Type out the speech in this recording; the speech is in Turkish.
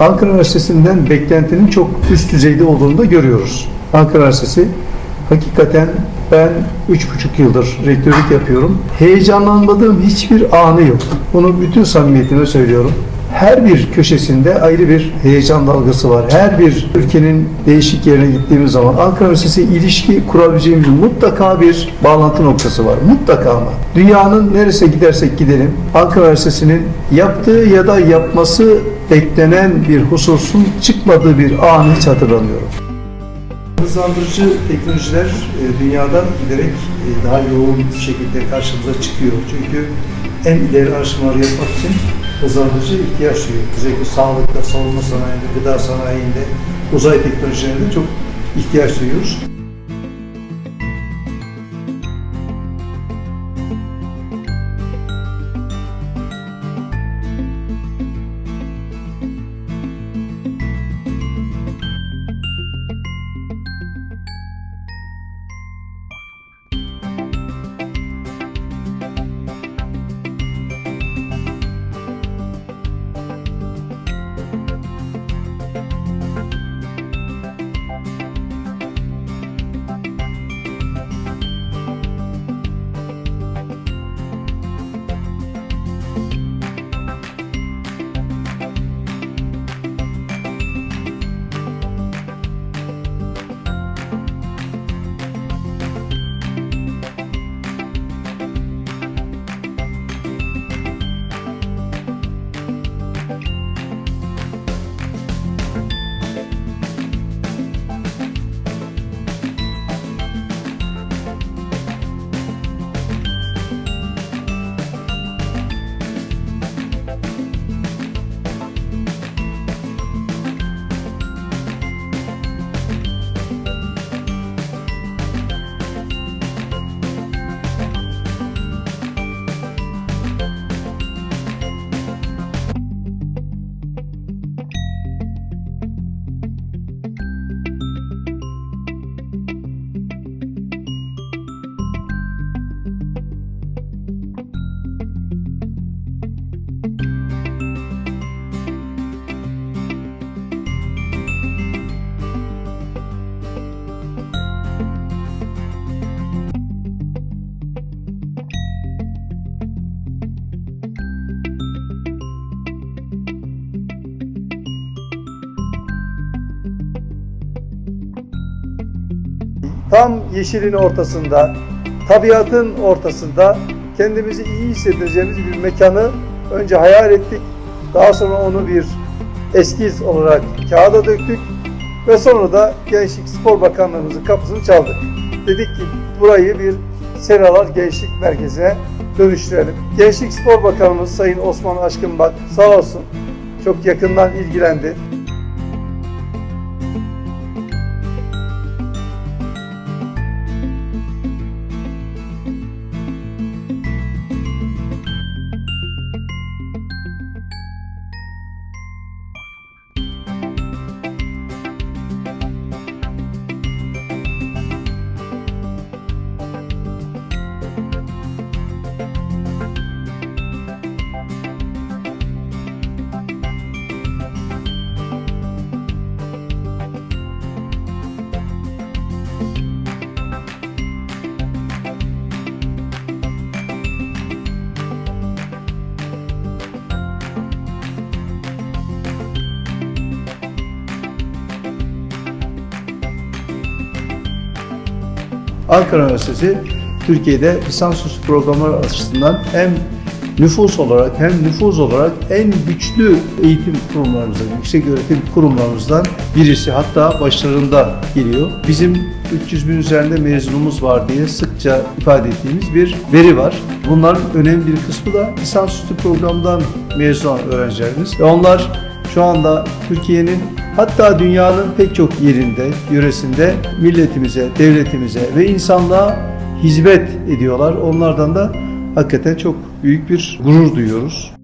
Ankara Üniversitesi'nden beklentinin çok üst düzeyde olduğunu da görüyoruz. Ankara Üniversitesi hakikaten ben üç buçuk yıldır rektörlük yapıyorum. Heyecanlanmadığım hiçbir anı yok. Bunu bütün samimiyetime söylüyorum. Her bir köşesinde ayrı bir heyecan dalgası var. Her bir ülkenin değişik yerine gittiğimiz zaman Ankara Üniversitesi ilişki kurabileceğimiz mutlaka bir bağlantı noktası var. Mutlaka ama. Dünyanın neresine gidersek gidelim Ankara Üniversitesi'nin yaptığı ya da yapması beklenen bir hususun çıkmadığı bir anı hiç hatırlamıyorum. Hızlandırıcı teknolojiler e, dünyadan giderek e, daha yoğun bir şekilde karşımıza çıkıyor. Çünkü en ileri araştırmaları yapmak için hızlandırıcı ihtiyaç duyuyor. Özellikle sağlıkta, savunma sanayinde, gıda sanayinde, uzay teknolojilerinde çok ihtiyaç duyuyoruz. Tam yeşilin ortasında, tabiatın ortasında kendimizi iyi hissedeceğimiz bir mekanı önce hayal ettik. Daha sonra onu bir eskiz olarak kağıda döktük ve sonra da Gençlik Spor Bakanlığımızın kapısını çaldık. Dedik ki burayı bir Seralar Gençlik Merkezi'ne dönüştürelim. Gençlik Spor Bakanımız Sayın Osman Aşkınbak sağ olsun çok yakından ilgilendi. Ankara Üniversitesi Türkiye'de lisansüstü programlar açısından hem nüfus olarak hem nüfuz olarak en güçlü eğitim kurumlarımızdan, yüksek öğretim kurumlarımızdan birisi. Hatta başlarında geliyor. Bizim 300 bin üzerinde mezunumuz var diye sıkça ifade ettiğimiz bir veri var. Bunların önemli bir kısmı da lisansüstü programdan mezun öğrencilerimiz. Ve onlar şu anda Türkiye'nin hatta dünyanın pek çok yerinde, yöresinde milletimize, devletimize ve insanlığa hizmet ediyorlar. Onlardan da hakikaten çok büyük bir gurur duyuyoruz.